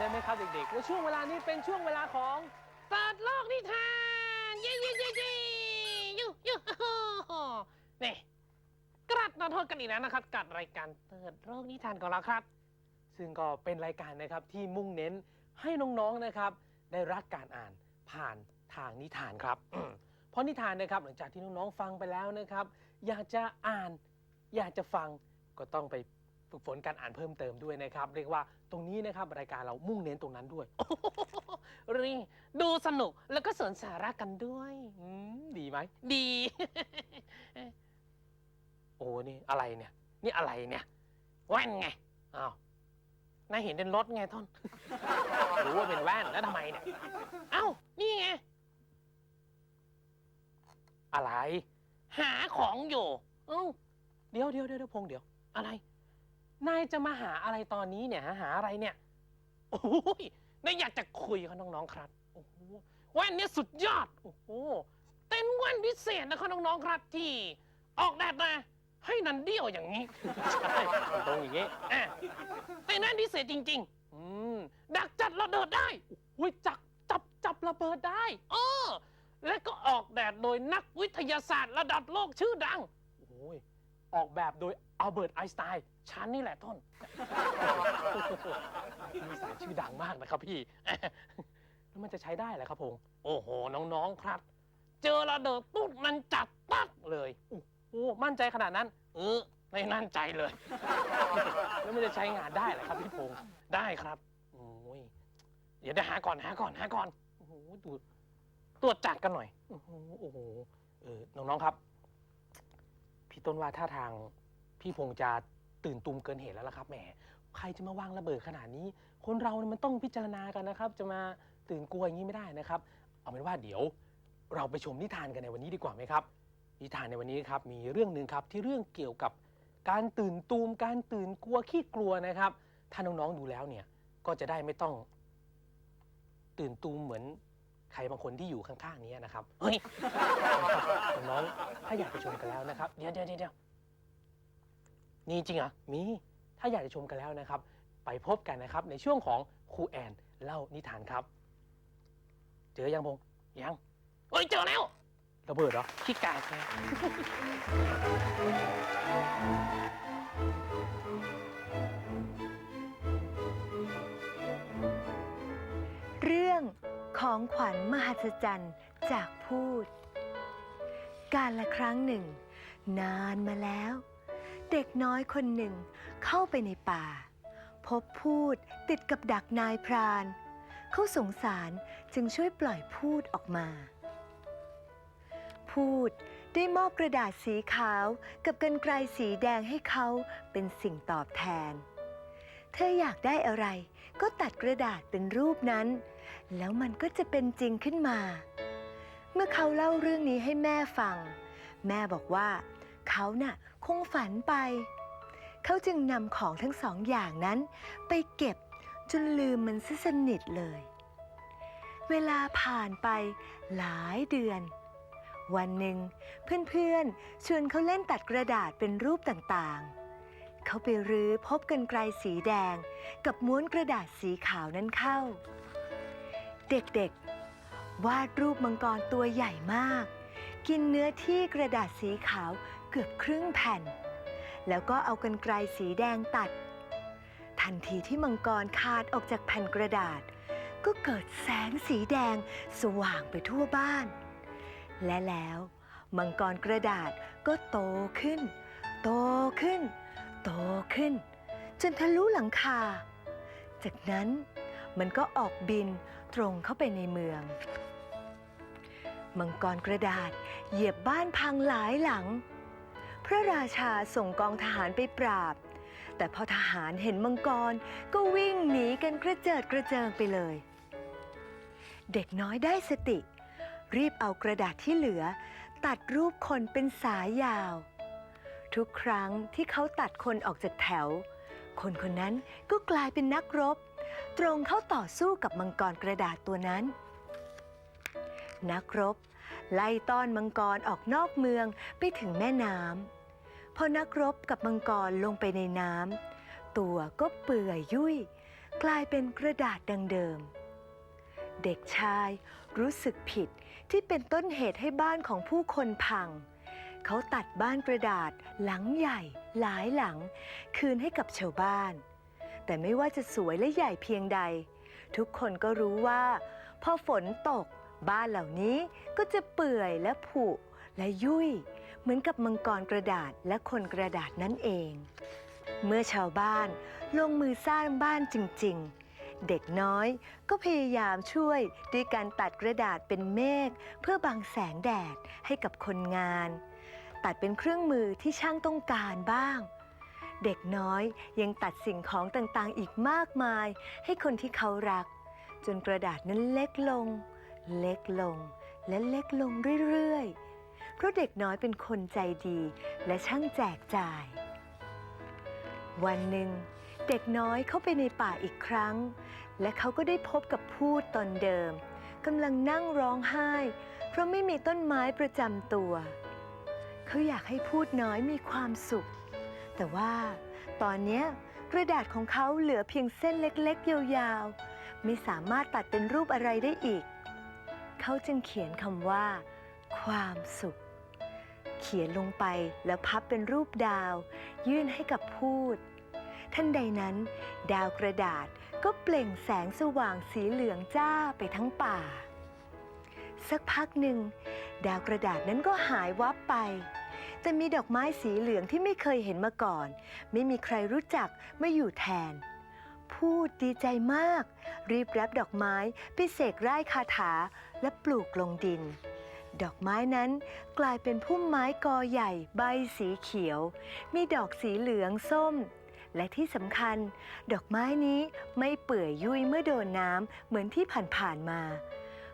ได้ไหมครับเด็กๆว่าช่วงเวลานี้เป็นช่วงเวลาของเปิดโลกนิทานเย้เย้เย้เย้ยูยูฮูนี่กลัดมาโทษกันอีกแล้วนะครับกับรายการเปิดโลกนิทานของเราครับ ซึ่งก็เป็นรายการนะครับที่มุ่งเน้นให้น้องๆนะครับ ได้รักการอ่านผ่านทางนิทานครับ เพราะนิทานนะครับหลังจากที่น้องๆฟังไปแล้วนะครับ อยากจะอ่านอยากจะฟังก็ต้องไป ฝึกฝนการอ่านเพิ่มเติมด้วยนะครับ เรียกว่าตรงนี้นะครับรายการเรามุ่งเน้นตรงนั้นด้วยรีดูสนุกแล้วก็สนสาระกันด้วยอืมดีไหมดี โอ้นี่อะไรเนี่ย นี่อะไรเนี่ยแว่นไงอ้าวนายเห็นเป็นรถไงท่อนรู้ว่าเป็นแว่นแล้วทำไมเนี่ยเอ้านี่ไงอะไร หาของอยู่ เอ้าเดี๋ยวเดี๋ยวเดี๋ยวเดี๋ยวพงษ์เดี๋ยว อะไร นายจะมาหาอะไรตอนนี้เนี่ยหาอะไรเนี่ย โอ้ยนายอยากจะคุยกับน้องๆครับ โอ้โหแว่นเนี่ยสุดยอด โอ้โหเป็นแว่นพิเศษนะครับน้องๆครับที่ ออกแบบมาให้นันเดียวอย่างนี้ ใช่ตรงอย่างนี้อะเป็นแว่นพิเศษจริง ๆ อืม ดักจัดระเบิดได้โอ้ยจับจับจับระเบิดได้เออและก็ออกแบบโดยนักวิทยาศาสตร์ระดับโลกชื่อดัง โอ้ย ออกแบบโดยอัลเบิร์ตไอน์สไตน์ฉันนี่แหละต้น มีสายชื่อดังมากนะครับพี่ แล้วมันจะใช้ได้เหรอครับพงษ์โอ้โห น้องๆครับ เจอระเบิดปุ๊บมันจัดปักเลยโอ้โหมั่นใจขนาดนั้น เออไม่มั่นใจเลย แล้วมันจะใช้งานได้เหรอครับพี่พงษ์ได้ครับโอ้ยเดี๋ยวเดี๋ยวหาก่อนหาก่อนหาก่อนโอ้โหดูตรวจจัดกันหน่อยโอ้โหโอ้โหเออน้องๆครับ พี่ต้นว่าท่าทางพี่พงษ์จะตื่นตูมเกินเหตุแล้วล่ะครับแหมใครจะมาวางระเบิดขนาดนี้ คนเราเนี่ยมันต้องพิจารณากันนะครับ จะมาตื่นกลัวอย่างนี้ไม่ได้นะครับ เอาเป็นว่าเดี๋ยวเราไปชมนิทานกันในวันนี้ดีกว่าไหมครับ นิทานในวันนี้ครับมีเรื่องหนึ่งครับที่เรื่องเกี่ยวกับการตื่นตูมการตื่นกลัวขี้กลัวนะครับ ถ้าน้องๆดูแล้วเนี่ยก็จะได้ไม่ต้อง ตื่นตูมเหมือน ใครบางคนที่อยู่ข้างๆนี้นะครับ เฮ้ยน้องๆถ้าอยากไปชมกันแล้วนะครับ เดี๋ยวเดี๋ยวเดี๋ยวนี่จริงเหรอ มี ถ้าอยากจะชมกันแล้วนะครับ ไปพบกันนะครับ ในช่วงของครูแอนเล่านิทานครับ เจอยังพงษ์ยังเอ้ย เจอแล้วระเบิดเหรอขี้กายแค่ ของขวัญมหัศจรรย์จากพูด การละครั้งหนึ่ง นานมาแล้ว เด็กน้อยคนหนึ่งเข้าไปในป่า พบพูดติดกับดักนายพราน เขาสงสารจึงช่วยปล่อยพูดออกมา พูดได้มอบกระดาษสีขาวกับกันไกลสีแดงให้เขาเป็นสิ่งตอบแทน เธออยากได้อะไรก็ตัดกระดาษเป็นรูปนั้น แล้วมันก็จะเป็นจริงขึ้นมา เมื่อเขาเล่าเรื่องนี้ให้แม่ฟัง แม่บอกว่า เขาน่ะคงฝันไป เขาจึงนำของทั้งสองอย่างนั้น ไปเก็บจนลืมมันซะสนิทเลย เวลาผ่านไปหลายเดือน วันหนึ่ง เพื่อนๆ ชวนเขาเล่นตัดกระดาษเป็นรูปต่างๆเขาไปรื้อพบกันไกลสีแดงกับม้วนกระดาษสีขาวนั้นเข้า เด็กๆ วาดรูปมังกรตัวใหญ่มาก กินเนื้อที่กระดาษสีขาวเกือบครึ่งแผ่น แล้วก็เอากันไกลสีแดงตัด ทันทีที่มังกรขาดออกจากแผ่นกระดาษ ก็เกิดแสงสีแดงสว่างไปทั่วบ้าน และแล้วมังกรกระดาษก็โตขึ้น โตขึ้น โตขึ้น จนทะลุหลังคา จากนั้นมันก็ออกบิน ตรงเข้าไปในเมือง มังกรกระดาษเหยียบบ้านพังหลายหลัง พระราชาส่งกองทหารไปปราบ แต่พอทหารเห็นมังกรก็วิ่งหนีกันกระเจิดกระเจิงไปเลย เด็กน้อยได้สติ รีบเอากระดาษที่เหลือ ตัดรูปคนเป็นสายยาว ทุกครั้งที่เขาตัดคนออกจากแถว คนคนนั้นก็กลายเป็นนักรบ ตรงเข้าต่อสู้กับมังกรกระดาษตัวนั้น นักรบ ไล่ต้อนมังกรออกนอกเมืองไปถึงแม่น้ำพอนักรบกับมังกรลงไปในน้ำตัวก็เปื่อยยุ่ย กลายเป็นกระดาษดังเดิม เด็กชายรู้สึกผิดที่เป็นต้นเหตุให้บ้านของผู้คนพังเขาตัดบ้านกระดาษหลังใหญ่หลายหลัง คืนให้กับชาวบ้าน แต่ไม่ว่าจะสวยและใหญ่เพียงใด ทุกคนก็รู้ว่า พอฝนตก บ้านเหล่านี้ก็จะเปื่อยและผุและยุ่ย เหมือนกับมังกรกระดาษและคนกระดาษนั่นเอง เมื่อชาวบ้านลงมือสร้างบ้านจริง ๆ เด็กน้อยก็พยายามช่วยด้วยการตัดกระดาษเป็นเมฆเพื่อบังแสงแดดให้กับคนงาน ตัดเป็นเครื่องมือที่ช่างต้องการบ้าง เด็กน้อยยังตัดสิ่งของต่างๆ อีกมากมาย ให้คนที่เขารัก จนกระดาษนั้นเล็กลง เล็กลง และเล็กลงเรื่อยๆ เพราะเด็กน้อยเป็นคนใจดีและช่างแจกจ่าย วันหนึ่ง เด็กน้อยเข้าไปในป่าอีกครั้ง และเขาก็ได้พบกับพูดตนเดิมกำลังนั่งร้องไห้ เพราะไม่มีต้นไม้ประจำตัว เขาอยากให้พูดน้อยมีความสุข แต่ว่าตอนเนี้ยกระดาษของเขาเหลือเพียงเส้นเล็กๆ ยาวๆ ไม่สามารถตัดเป็นรูปอะไรได้อีก เขาจึงเขียนคำว่า ความสุข เขียนลงไปแล้วพับเป็นรูปดาว ยื่นให้กับพูด ท่านใดนั้น ดาวกระดาษก็เปล่งแสงสว่างสีเหลืองจ้าไปทั้งป่า สักพักหนึ่ง ดาวกระดาษนั้นก็หายวับไป แต่มีดอกไม้สีเหลืองที่ไม่เคยเห็นมาก่อน ไม่มีใครรู้จักมาอยู่แทน พูดดีใจมาก รีบรับดอกไม้ไปเสกไร่คาถาและปลูกลงดิน ดอกไม้นั้นกลายเป็นพุ่มไม้กอใหญ่ใบสีเขียว มีดอกสีเหลืองส้ม และที่สำคัญ ดอกไม้นี้ไม่เปื่อยยุ่ยเมื่อโดนน้ำเหมือนที่ผ่านๆมา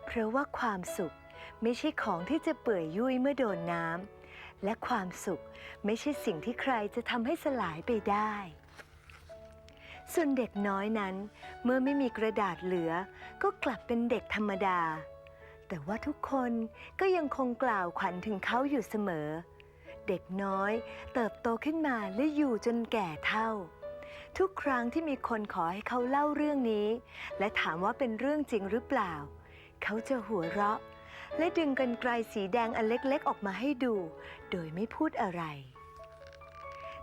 เพราะว่าความสุขไม่ใช่ของที่จะเปื่อยยุ่ยเมื่อโดนน้ำ และความสุขไม่ใช่สิ่งที่ใครจะทำให้สลายไปได้ ส่วนเด็กน้อยนั้น เมื่อไม่มีกระดาษเหลือ ก็กลับเป็นเด็กธรรมดา แต่ว่าทุกคนก็ยังคงกล่าวขวัญถึงเขาอยู่เสมอ เด็กน้อยเติบโตขึ้นมาและอยู่จนแก่เท่า ทุกครั้งที่มีคนขอให้เขาเล่าเรื่องนี้ และถามว่าเป็นเรื่องจริงหรือเปล่า เขาจะหัวเราะ และดึงกันไกลสีแดงอันเล็กๆ ออกมาให้ดู โดยไม่พูดอะไร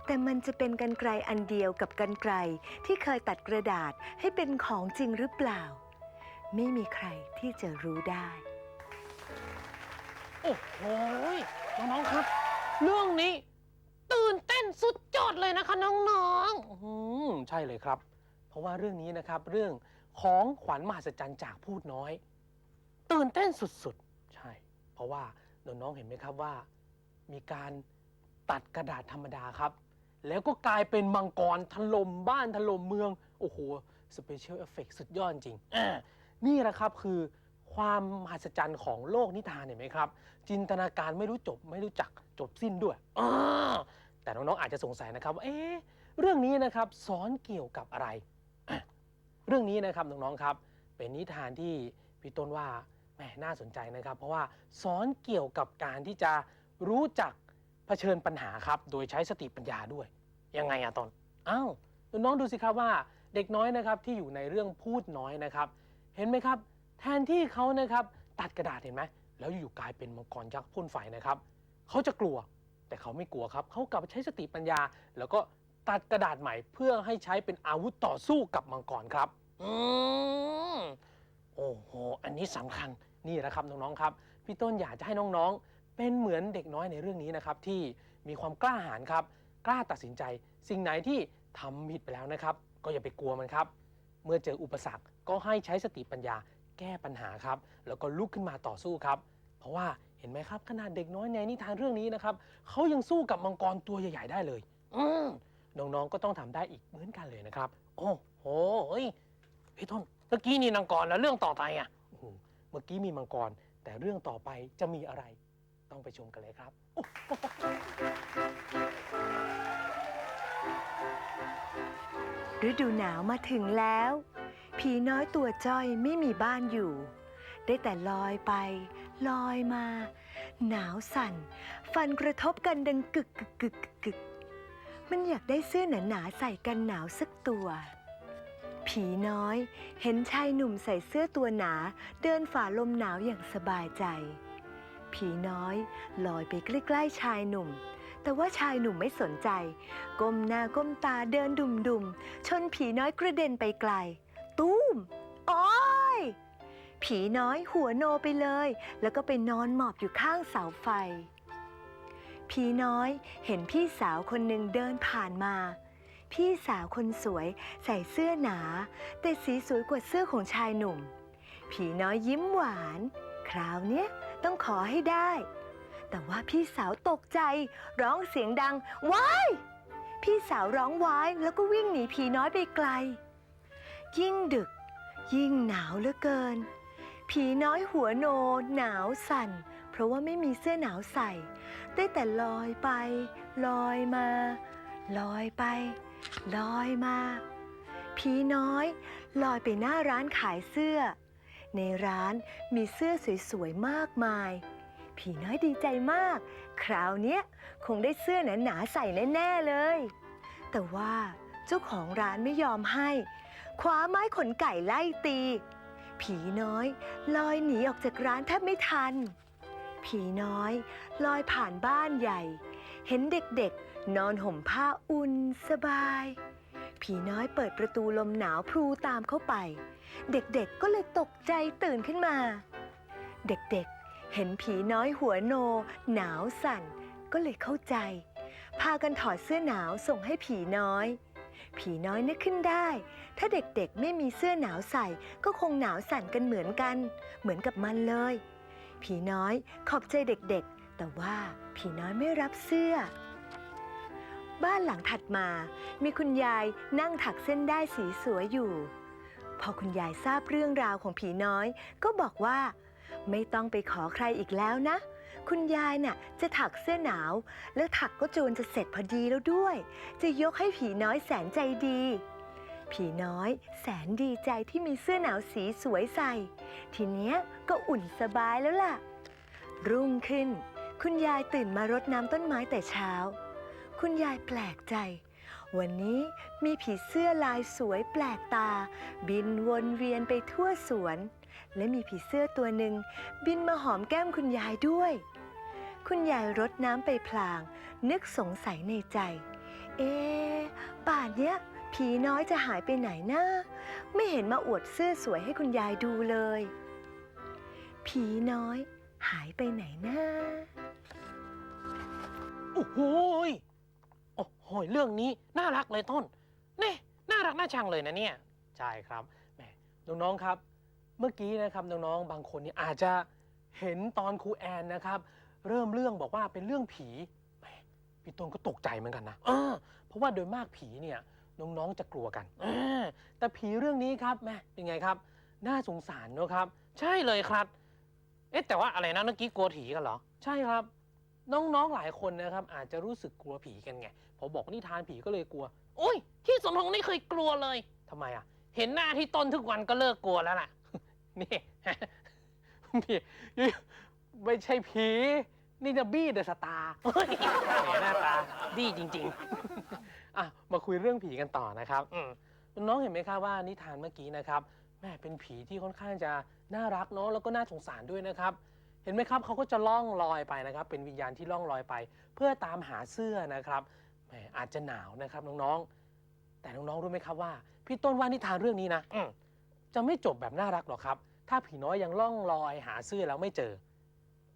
แต่มันจะเป็นกันไกลอันเดียวกับกันไกลที่เคยตัดกระดาษให้เป็นของจริงหรือเปล่า ไม่มีใครที่จะรู้ได้ โอ้โหยน้องๆครับ เรื่องนี้ ตื่นเต้นสุดยอดเลยนะคะน้องๆอื้อหือใช่เลยครับ เพราะว่าเรื่องนี้นะครับ เรื่องของขวัญมหัศจรรย์จากพูดน้อย ตื่นเต้นสุดๆใช่ เพราะว่าน้องๆเห็นไหมครับว่า มีการตัดกระดาษธรรมดาครับ แล้วก็กลายเป็นมังกรถล่มบ้านถล่มเมือง โอ้โหสเปเชียลเอฟเฟกสุดยอดจริงนี่แหละครับคือความมหัศจรรย์ของโลกนิทานเห็นไหมครับ จินตนาการไม่รู้จบไม่รู้จักจบสิ้นด้วยแต่น้องๆอาจจะสงสัยนะครับว่าเอ๊ะเรื่องนี้นะครับสอนเกี่ยวกับอะไร เรื่องนี้นะครับน้องๆครับ เป็นนิทานที่พี่ต้นว่า แหมน่าสนใจนะครับ เพราะว่าสอนเกี่ยวกับการที่จะรู้จักเผชิญปัญหาครับ โดยใช้สติปัญญาด้วย ยังไงอะตอนอ้าวน้องๆดูสิครับว่าเด็กน้อยนะครับที่อยู่ในเรื่องพูดน้อยนะครับ เห็นไหมครับ แทนที่เขานะครับตัดกระดาษเห็นไหมแล้วอยู่ๆกลายเป็นมังกรยักษ์พ่นไฟนะครับเขาจะกลัวแต่เขาไม่กลัวครับเขากลับใช้สติปัญญา แล้วก็ตัดกระดาษใหม่เพื่อให้ใช้เป็นอาวุธต่อสู้กับมังกรครับ อืม โอ้โห อันนี้สำคัญนี่แหละครับน้องๆครับ พี่ต้นอยากจะให้น้องๆ เป็นเหมือนเด็กน้อยในเรื่องนี้นะครับที่มีความกล้าหาญครับ กล้าตัดสินใจ สิ่งไหนที่ทำผิดไปแล้วนะครับ ก็อย่าไปกลัวมันครับ เมื่อเจออุปสรรคก็ให้ใช้สติปัญญาแก้ปัญหาครับ แล้วก็ลุกขึ้นมาต่อสู้ครับ เพราะว่าเห็นไหมครับขนาดเด็กน้อยในนิทานเรื่องนี้นะครับเขายังสู้กับมังกรตัวใหญ่ๆได้เลย อืมน้องๆก็ต้องทำได้อีกเหมือนกันเลยนะครับ โอ้โหเฮ้ยพี่ต้น เมื่อกี้นี่มังกรแล้วเรื่องต่อไปอะโอ้โหเมื่อกี้มีมังกร แต่เรื่องต่อไปจะมีอะไร ต้องไปชมกันเลยครับโอ้โหฤดูหนาวมาถึงแล้ว ผีน้อยตัวจ้อยไม่มีบ้านอยู่ ได้แต่ลอยไป ลอยมา หนาวสั่น ฟันกระทบกันดังกึกกึกกึกกึกกึกมันอยากได้เสื้อหนาๆใส่กันหนาวสักตัว ผีน้อย เห็นชายหนุ่มใส่เสื้อตัวหนา เดินฝ่าลมหนาวอย่างสบายใจ ผีน้อยลอยไปใกล้ๆชายหนุ่ม แต่ว่าชายหนุ่มไม่สนใจ ก้มหน้าก้มตาเดินดุมๆ ชนผีน้อยกระเด็นไปไกลตุ้มโอ้ยผีน้อยหัวโนไปเลย แล้วก็ไปนอนหมอบอยู่ข้างเสาไฟ ผีน้อยเห็นพี่สาวคนหนึ่งเดินผ่านมา พี่สาวคนสวยใส่เสื้อหนา แต่สีสวยกว่าเสื้อของชายหนุ่ม ผีน้อยยิ้มหวาน คราวเนี้ยต้องขอให้ได้ แต่ว่าพี่สาวตกใจ ร้องเสียงดังว้ายพี่สาวร้องว้ายแล้วก็วิ่งหนีผีน้อยไปไกล ยิ่งดึก ยิ่งหนาวเหลือเกิน ผีน้อยหัวโน หนาวสั่น เพราะว่าไม่มีเสื้อหนาวใส่ ได้แต่ลอยไป ลอยมา ลอยไป ลอยมาผีน้อยลอยไปหน้าร้านขายเสื้อ ในร้านมีเสื้อสวยๆมากมาย ผีน้อยดีใจมาก คราวเนี้ยคงได้เสื้อหนาๆใส่แน่ๆเลย แต่ว่าเจ้าของร้านไม่ยอมให้คว้าไม้ขนไก่ไล่ตี ผีน้อยลอยหนีออกจากร้านแทบไม่ทัน ผีน้อยลอยผ่านบ้านใหญ่ เห็นเด็กๆ นอนห่มผ้าอุ่นสบาย ผีน้อยเปิดประตูลมหนาวพลูตามเข้าไป เด็กๆก็เลยตกใจตื่นขึ้นมา เด็กๆ เห็นผีน้อยหัวโน หนาวสั่น ก็เลยเข้าใจ พากันถอดเสื้อหนาวส่งให้ผีน้อย ผีน้อยนึกขึ้นได้ ถ้าเด็กๆไม่มีเสื้อหนาวใส่ ก็คงหนาวสั่นกันเหมือนกัน เหมือนกับมันเลย ผีน้อยขอบใจเด็กๆ แต่ว่าผีน้อยไม่รับเสื้อ บ้านหลังถัดมา มีคุณยายนั่งถักเส้นได้สีสวยอยู่ พอคุณยายทราบเรื่องราวของผีน้อย ก็บอกว่า ไม่ต้องไปขอใครอีกแล้วนะ คุณยายน่ะ จะถักเสื้อหนาว แล้วถักก็โจรจะเสร็จพอดีแล้วด้วย จะยกให้ผีน้อยแสนใจดี ผีน้อยแสนดีใจที่มีเสื้อหนาวสีสวยใส่ ทีเนี้ยก็อุ่นสบายแล้วล่ะ รุ่งขึ้น คุณยายตื่นมารดน้ำต้นไม้แต่เช้า คุณยายแปลกใจ วันนี้มีผีเสื้อลายสวยแปลกตา บินวนเวียนไปทั่วสวน และมีผีเสื้อตัวหนึ่งบินมาหอมแก้มคุณยายด้วย คุณยายรดน้ำไปพลาง นึกสงสัยในใจ เอ๊ป่านเนี้ยผีน้อยจะหายไปไหนนะไม่เห็นมาอวดเสื้อสวยให้คุณยายดูเลย ผีน้อยหายไปไหนนะโอ้โหย โหยเรื่องนี้น่ารักเลยต้นนี่น่ารักน่าชังเลยนะเนี่ยใช่ครับแหมน้องๆครับ เมื่อกี้นะครับน้องๆบางคนเนี่ยอาจจะเห็นตอนครูแอนนะครับ เริ่มเรื่องบอกว่าเป็นเรื่องผีแหมพี่ต้นก็ตกใจเหมือนกันนะเออเพราะว่าโดยมากผีเนี่ยน้องๆจะกลัวกันเออแต่ผีเรื่องนี้ครับแหม่เป็นไงครับ น่าสงสารเนอะครับ ใช่เลยครับ เอ๊ะแต่ว่าอะไรนะเมื่อกี้กลัวผีกันเหรอ ใช่ครับ น้องๆหลายคนนะครับอาจจะรู้สึกกลัวผีกันไงพอบอกนิทานผีก็เลยกลัวโอ้ยที่สมพงษ์ไม่เคยกลัวเลยทำไมอะ เห็นหน้าที่ต้นทุกวันก็เลิกกลัวแล้วล่ะ นี่นี่ไม่ใช่ผี นี่จะบี้เดอะสตาร์แหมหน้าตาดีจริง ๆ อะมาคุยเรื่องผีกันต่อนะครับอืมน้องเห็นไหมครับว่านิทานเมื่อกี้นะครับแม่เป็นผีที่ค่อนข้างจะน่ารักเนาะแล้วก็น่าสงสารด้วยนะครับ เห็นไหมครับเขาก็จะล่องลอยไปนะครับ เป็นวิญญาณที่ล่องลอยไป เพื่อตามหาเสื้อนะครับแหมอาจจะหนาวนะครับน้องๆ แต่น้องๆรู้ไหมครับว่า พี่ต้นว่านิทานเรื่องนี้นะอืมจะไม่จบแบบน่ารักหรอกครับ ถ้าผีน้อยยังล่องลอยหาเสื้อแล้วไม่เจอ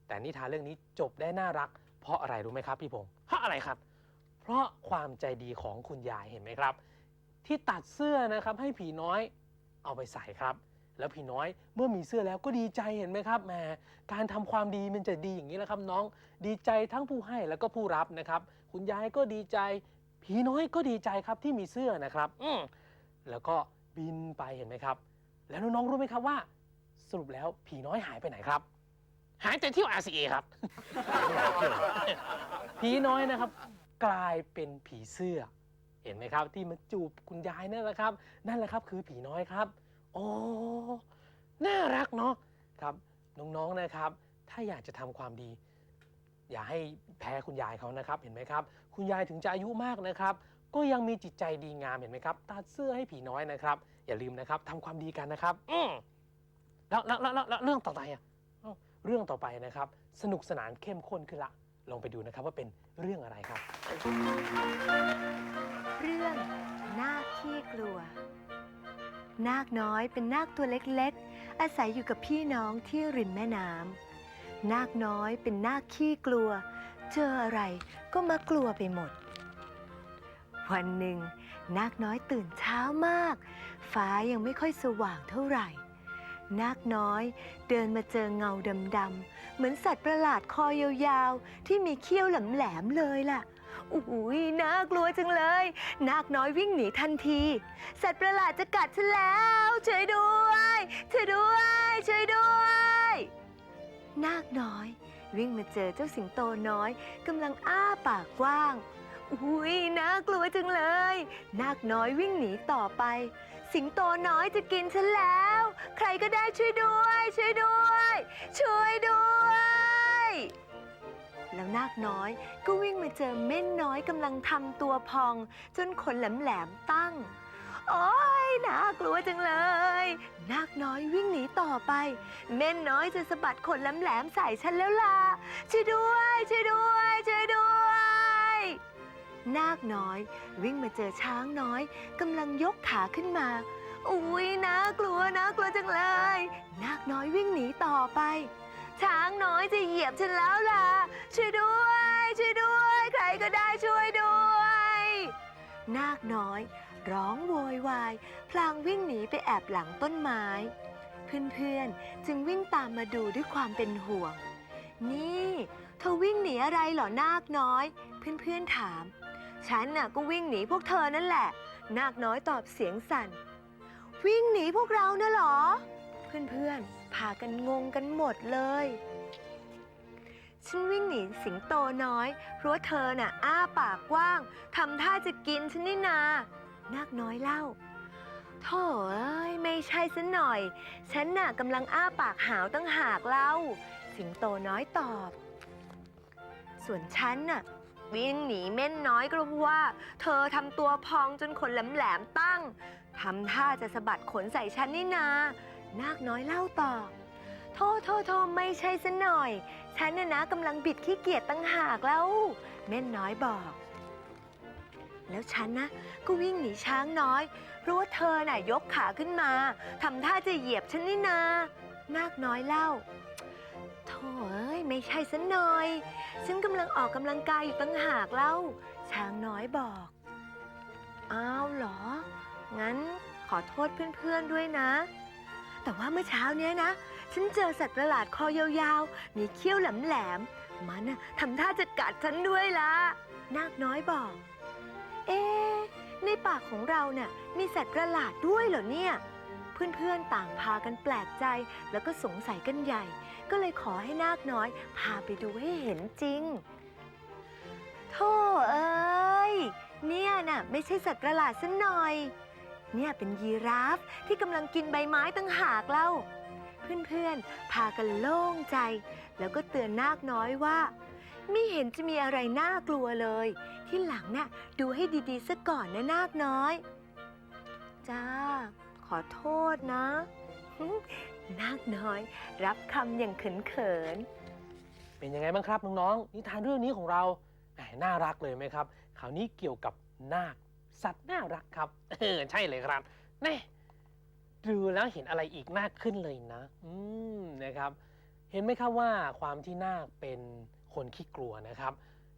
แต่นิทานเรื่องนี้จบได้น่ารัก เพราะอะไรรู้ไหมครับพี่พงศ์เพราะอะไรครับ เพราะความใจดีของคุณยายเห็นไหมครับ ที่ตัดเสื้อนะครับให้ผีน้อยเอาไปใส่ครับ แล้วผีน้อยเมื่อมีเสื้อแล้วก็ดีใจเห็นไหมครับแหมการทำความดีมันจะดีอย่างนี้แหละครับน้อง ดีใจทั้งผู้ให้แล้วก็ผู้รับนะครับ คุณยายก็ดีใจ ผีน้อยก็ดีใจครับที่มีเสื้อนะครับอืมแล้วก็บินไปเห็นไหมครับ แล้วน้องๆรู้ไหมครับว่า สรุปแล้วผีน้อยหายไปไหนครับหายไปเที่ยว RCA ครับ ผีน้อยนะครับ กลายเป็นผีเสื้อ เห็นไหมครับ ที่มาจูบคุณยายนั่นแหละครับ นั่นแหละครับคือผีน้อยครับ โอ้น่ารักเนาะครับ น้องๆนะครับ ถ้าอยากจะทำความดี อย่าให้แพ้คุณยายเขานะครับ เห็นไหมครับ คุณยายถึงจะอายุมากนะครับ ก็ยังมีจิตใจดีงามเห็นไหมครับตัดเสื้อให้ผีน้อยนะครับ อย่าลืมนะครับทำความดีกันนะครับ อืมแล้วแล้วแล้วแล้วแล้วเรื่องต่อไปอะเอ้าเรื่องต่อไปนะครับ สนุกสนานเข้มข้นขึ้นละ ลองไปดูนะครับว่าเป็นเรื่องอะไรครับ เรื่องนาคขี้กลัว นาคน้อยเป็นนาคตัวเล็กๆ อาศัยอยู่กับพี่น้องที่ริมแม่น้ำนาคน้อยเป็นนาคขี้กลัว เจออะไรก็มากลัวไปหมด วันหนึ่ง นาคน้อยตื่นเช้ามาก ฟ้ายังไม่ค่อยสว่างเท่าไหร่ นาคน้อยเดินมาเจอเงาดำๆเหมือนสัตว์ประหลาดคอยาวๆ ที่มีเขี้ยวแหลมๆเลยล่ะ อุ้ยน่ากลัวจังเลย นาคน้อยวิ่งหนีทันที สัตว์ประหลาดจะกัดฉันแล้ว ช่วยด้วย ช่วยด้วย ช่วยด้วย นาคน้อย วิ่งมาเจอเจ้าสิงโตน้อยกำลังอ้าปากกว้าง อุ้ยน่ากลัวจังเลย นาคน้อยวิ่งหนีต่อไป สิงโตน้อยจะกินฉันแล้ว ใครก็ได้ช่วยด้วย ช่วยด้วย ช่วยด้วย แล้วนาคน้อย ก็วิ่งมาเจอเม่นน้อยกำลังทำตัวพอง จนขนแหลมๆตั้ง โอ้ยน่ากลัวจังเลย นาคน้อยวิ่งหนีต่อไป เม่นน้อยจะสะบัดขนแหลมๆใส่ฉันแล้วล่ะช่วยด้วยช่วยด้วยช่วยด้วย นาคน้อย วิ่งมาเจอช้างน้อยกำลังยกขาขึ้นมาอุ้ยน่ากลัวน่ากลัวจังเลย นาคน้อยวิ่งหนีต่อไป ช้างน้อยจะเหยียบฉันแล้วล่ะ ช่วยด้วย ช่วยด้วย ใครก็ได้ช่วยด้วย นาคน้อย ร้องโวยวาย พลางวิ่งหนีไปแอบหลังต้นไม้ เพื่อนๆ จึงวิ่งตามมาดูด้วยความเป็นห่วง นี่เธอวิ่งหนีอะไรเหรอนาคน้อย เพื่อนๆถาม ฉันน่ะก็วิ่งหนีพวกเธอนั่นแหละ นาคน้อยตอบเสียงสั่น วิ่งหนีพวกเรานะเหรอ เพื่อนๆพากันงงกันหมดเลย ฉันวิ่งหนีสิงโตน้อย เพราะว่าเธอน่ะ อ้าปากกว้างทำท่าจะกินฉันนี่นา นาคน้อยเล่าโธ่เอ้ยไม่ใช่ซะหน่อย ฉันน่ะกำลังอ้าปากหาวตั้งหากเล่า สิงโตน้อยตอบ ส่วนฉันน่ะ วิ่งหนีเม่นน้อยก็เพราะว่า เธอทำตัวพองจนขนแหลมๆตั้งทำท่าจะสะบัดขนใส่ฉันนี่นา นาคน้อยเล่าต่อ โทษโทษโทษไม่ใช่ซะหน่อย ฉันน่ะนะกำลังบิดขี้เกียจตั้งหากแล้วเม่นน้อยบอก แล้วฉันนะ ก็วิ่งหนีช้างน้อย เพราะว่าเธอน่ะยกขาขึ้นมาทำท่าจะเหยียบฉันนี่นา นาคน้อยเล่าโธ่เอ้ยไม่ใช่ซะหน่อย ฉันกำลังออกกำลังกายอยู่ตั้งหากเล่า ช้างน้อยบอกอ้าวเหรอ งั้นขอโทษเพื่อนๆด้วยนะ แต่ว่าเมื่อเช้าเนี้ยนะ ฉันเจอสัตว์ประหลาดคอยาวๆ มีเขี้ยวแหลมๆ มันน่ะทำท่าจะกัดฉันด้วยล่ะนาคน้อยบอก เอ๊ะในป่าของเราเนี่ยมีสัตว์ประหลาดด้วยเหรอเนี่ย เพื่อนๆต่างพากันแปลกใจแล้วก็สงสัยกันใหญ่ ก็เลยขอให้นาคน้อย พาไปดูให้เห็นจริงโธ่เอ้ย เนี่ยน่ะไม่ใช่สัตว์ประหลาดซะหน่อย เนี่ยเป็นยีราฟที่กำลังกินใบไม้ตั้งหากเล่า เพื่อนๆ พากันโล่งใจ แล้วก็เตือนนาคน้อยว่า ไม่เห็นจะมีอะไรน่ากลัวเลย ที่หลังน่ะดูให้ดีๆซะก่อนนะนาคน้อย จ้า ขอโทษนะ นาคน้อย รับคำอย่างเขินๆเป็นยังไงบ้างครับน้องๆนิทานเรื่องนี้ของเราน่ารักเลยไหมครับคราวนี้เกี่ยวกับนาค สัตว์น่ารักครับ เออ ใช่เลยครับแน่ดูแล้วเห็นอะไรอีกน่าขึ้นเลยนะ อืมนะครับ เห็นไหมครับว่าความที่นาคเป็นคนขี้กลัวนะครับ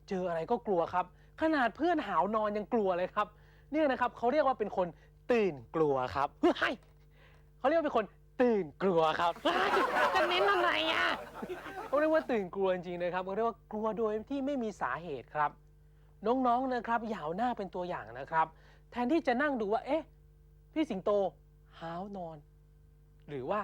เจออะไรก็กลัวครับ ขนาดเพื่อนหาวนอนยังกลัวเลยครับ เนี่ยนะครับเขาเรียกว่าเป็นคนตื่นกลัวครับเฮ้ยเขาเรียกว่าเป็นคนตื่นกลัวครับจะเน้นอะไรอะเขาเรียกว่าตื่นกลัวจริงๆนะครับเขาเรียกว่ากลัวโดยที่ไม่มีสาเหตุครับ น้องๆนะครับอย่าเอาหน้าเป็นตัวอย่างนะครับ แทนที่จะนั่งดูว่า เอ๊ะ พี่สิงโตห้าวนอน หรือว่า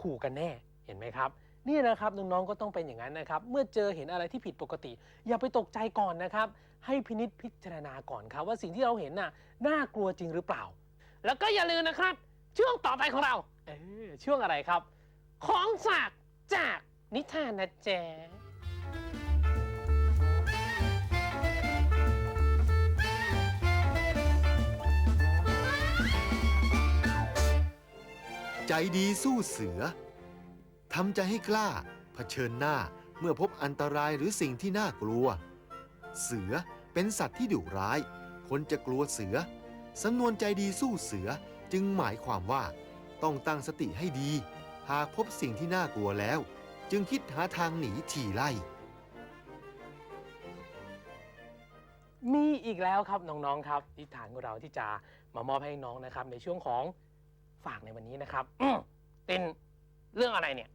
ขู่กันแน่เห็นไหมครับนี่นะครับน้องๆก็ต้องเป็นอย่างนั้นนะครับ เมื่อเจอเห็นอะไรที่ผิดปกติ อย่าไปตกใจก่อนนะครับ ให้พินิจพิจารณาก่อนครับ ว่าสิ่งที่เราเห็นน่ะน่ากลัวจริงหรือเปล่า แล้วก็อย่าลืมนะครับ ช่วงต่อไปของเราเออช่วงอะไรครับ ของฝากจากนิทานนะแจ๊ ใจดีสู้เสือทำใจให้กล้าเผชิญหน้าเมื่อพบอันตรายหรือสิ่งที่น่ากลัว เสือเป็นสัตว์ที่ดุร้าย คนจะกลัวเสือสำนวนใจดีสู้เสือจึงหมายความว่า ต้องตั้งสติให้ดี หากพบสิ่งที่น่ากลัวแล้ว จึงคิดหาทางหนีทีไล่ มีอีกแล้วครับน้องๆครับนิทานของเราที่จะมามอบให้น้องนะครับในช่วงของ ฝากในวันนี้นะครับเป็นเรื่องอะไรเนี่ย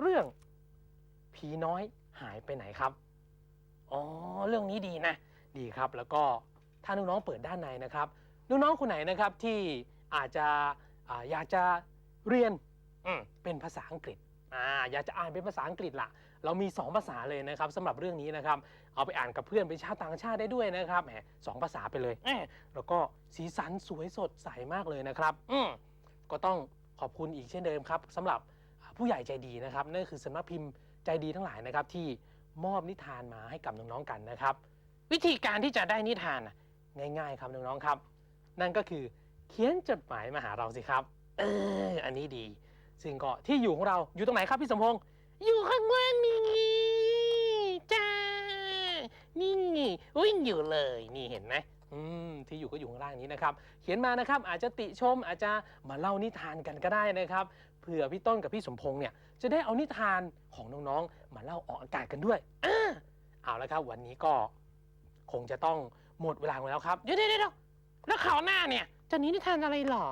เรื่องผีน้อยหายไปไหนครับ อ๋อ เรื่องนี้ดีนะ ดีครับ แล้วก็ถ้าน้องๆเปิดด้านในนะครับ น้องๆคนไหนนะครับที่อาจจะอาอยากจะเรียนเป็นภาษาอังกฤษอ่าอยากจะอ่านเป็นภาษาอังกฤษล่ะเรามี 2 ภาษาเลยนะครับสำหรับเรื่องนี้นะครับ เอาไปอ่านกับเพื่อนเป็นชาวต่างชาติได้ด้วยนะครับแหมสองภาษาไปเลยแล้วก็สีสันสวยสดใสมากเลยนะครับ อื ก็ต้องขอบคุณอีกเช่นเดิมครับสำหรับผู้ใหญ่ใจดีนะครับนั่นคือสำนักพิมพ์ใจดีทั้งหลายนะครับ ที่มอบนิทานมาให้กับน้องๆกันนะครับ วิธีการที่จะได้นิทานง่าย ๆ ครับน้องๆครับ นั่นก็คือเขียนจดหมายมาหาเราสิครับเอออันนี้ดี ซึ่งก็ที่อยู่ของเราอยู่ตรงไหนครับพี่สมพงษ์อยู่ข้างล่างนี่จ้านี่วิ่งอยู่เลยนี่เห็นไหม อืมที่อยู่ก็อยู่ข้างล่างนี้นะครับ เขียนมานะครับอาจจะติชมอาจจะมาเล่านิทานกันก็ได้นะครับเผื่อพี่ต้นกับพี่สมพงษ์เนี่ยจะได้เอานิทานของน้องๆ มาเล่าออกอากาศกันด้วยอาเอาละครับ วันนี้ก็คงจะต้องหมดเวลาของแล้วครับเดี๋ยวเดี๋ยวแล้วข่าวหน้าเนี่ยจะนี้นิทานอะไรหรอ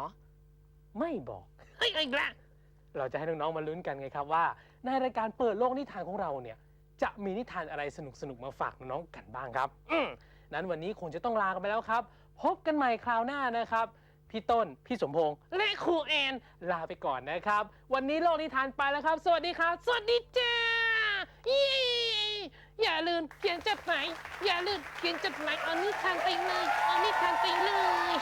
ไม่บอกเฮ้ยอีกแล้วเราจะให้น้องๆมาลุ้นกันไงครับว่า ในรายการเปิดโลกนิทานของเราเนี่ยจะมีนิทานอะไรสนุกๆมาฝากน้องๆกันบ้างครับ อื นั้นวันนี้คงจะต้องลากันไปแล้วครับ พบกันใหม่คราวหน้านะครับ พี่ต้น พี่สมพงษ์และครูแอนลาไปก่อนนะครับ วันนี้โลกนิทานไปแล้วครับ สวัสดีครับ สวัสดีจ้ายอย่าลืมเขียนจดหมายอย่าลืมเขียนจดหมายเอานิทานไปเลยเอานิทานไปเลย